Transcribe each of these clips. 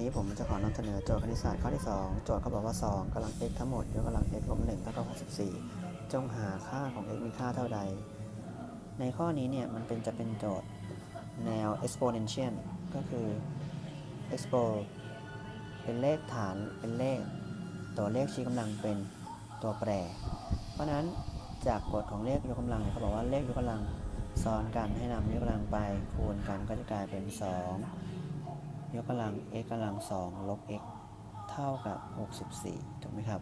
นี้ผมจะขอนำเสนอโจทย์คณิตศาสตร์ข้อที่ 2 โจทย์เขาบอกว่า 2กำลัง x ทั้งหมดยกกำลัง x ลบ1เท่ากับ64 จงหาค่าของ x มีค่าเท่าใด ในข้อนี้เนี่ยมันเป็นจะเป็นโจทย์แนว exponential ก็คือ expo เป็นเลขฐานเป็นเลข ตัวเลขชี้กำลังเป็นตัวแปร เพราะนั้นจากกฎของเลขยกกำลังเนี่ยเขาบอกว่าเลขยกกำลังซ้อนกันให้นำยกกำลังไปคูณกันก็จะกลายเป็น 2 ยกกำลัง x กำลัง2ลบ x เท่ากับ 64 ถูกไหมครับ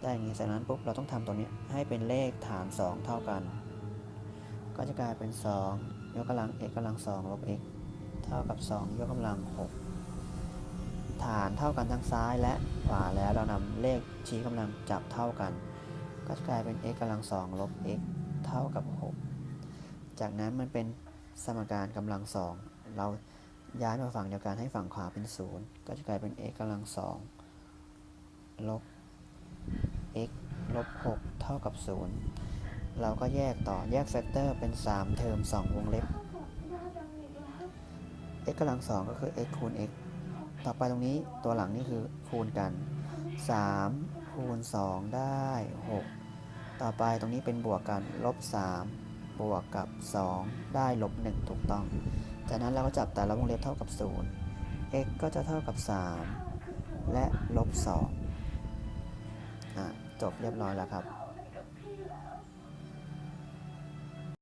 ได้อย่างนี้จากนั้นปุ๊บเราต้องทำตัวนี้ให้เป็นเลขฐาน 2 เท่ากัน ก็จะกลายเป็น 2 ยกกำลัง x กำลัง2ลบ x เท่ากับ 2 ยกกำลัง 6 ฐานเท่ากันทั้งซ้ายและขวาแล้วเรานำเลขชี้กำลังจับเท่ากัน ก็จะกลายเป็น x กำลัง2ลบ x เท่ากับ 6 จากนั้นมันเป็นสมการกำลัง2เรา ย้ายมาฝั่งเดียวกันให้ฝั่งขวาเป็น 0 ก็จะกลายเป็น x กำลัง2ลบ x ลบ 6 เท่ากับ 0 เราก็แยกต่อแยกแฟกเตอร์เป็น 3 เทอม 2 วงเล็บ x กำลัง2ก็คือ x คูณ x ต่อไปตรงนี้ตัวหลังนี่คือคูณกัน 3 คูณ 2 ได้ 6 ต่อไปตรงนี้เป็นบวกกันลบ 3 บวกกับ 2 ได้ลบ1ถูกต้อง จากนั้นเราก็จับแต่ละวงเล็บเท่ากับ 0 x ก็จะเท่ากับ 3 และลบ2อะจบเรียบร้อยแล้วครับ